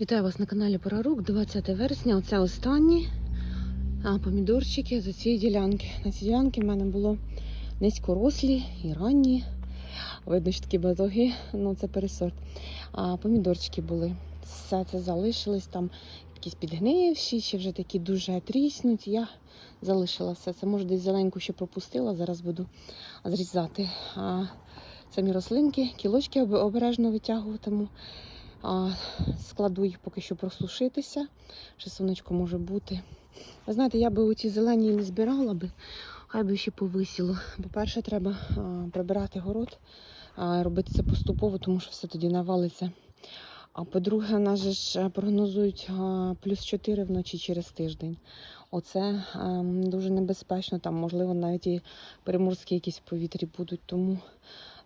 Вітаю вас на каналі Порарук, 20 вересня. Оце останні помідорчики з цієї ділянки. На цій ділянці в мене було низькорослі і ранні. Видно, що такі батоги, ну це пересорт. А помідорчики були. Все це залишилось там якісь підгнивші, чи вже такі дуже тріснуть. Я залишила все це. Може, десь зеленьку ще пропустила. Зараз буду зрізати а, самі рослинки, кілочки обережно витягуватиму. Складу їх поки що просушитися. Ще сонечко може бути. Ви знаєте, я би оці зелені не збирала би, хай би ще повисіло. По-перше, треба прибирати город, робити це поступово, тому що все тоді навалиться. А по-друге, нас же ж е, прогнозують плюс 4 вночі через тиждень. Оце дуже небезпечно, там, можливо, навіть і переморські якісь повітрі будуть, тому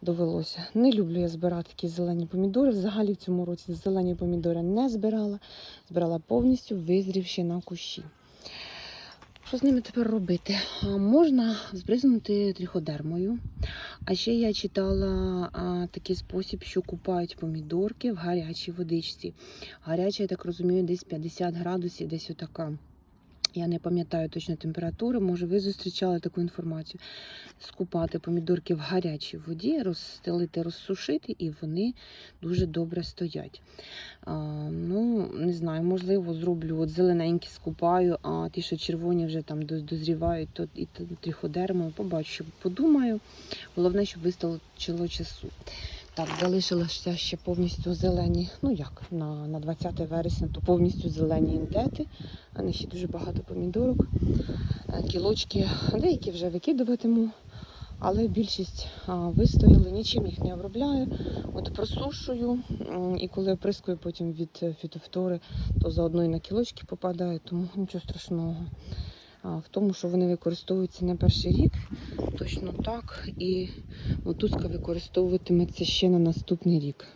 довелося. Не люблю я збирати такі зелені помідори. Взагалі в цьому році зелені помідори не збирала. Збирала повністю визрівші на кущі. Що з ними тепер робити? Можна збризнути тріходермою. А ще я читала а, такий спосіб, що купають помідорки в гарячій водичці. Гаряча, я так розумію, десь 50 градусів, десь отака. Я не пам'ятаю точно температури, може ви зустрічали таку інформацію. Скупати помідорки в гарячій воді, розстелити, розсушити, і вони дуже добре стоять. А, ну, не знаю, можливо, зроблю от зелененькі скупаю, а ті, що червоні вже там дозрівають, то і тріходермою. Побачу, подумаю. Головне, щоб вистачило часу. Так, залишилося ще повністю зелені. Ну як, на, на 20 вересня, то повністю зелені індети. А не ще дуже багато помідорок. Е, Кілочки, деякі вже викидуватиму, але більшість вистояли, нічим їх не обробляю. От просушую, і коли оприскую потім від е, фітофтори, то заодно і на кілочки попадає, тому нічого страшного. В тому, що вони використовуються не перший рік, точно так. І мотузка використовуватиметься ще на наступний рік.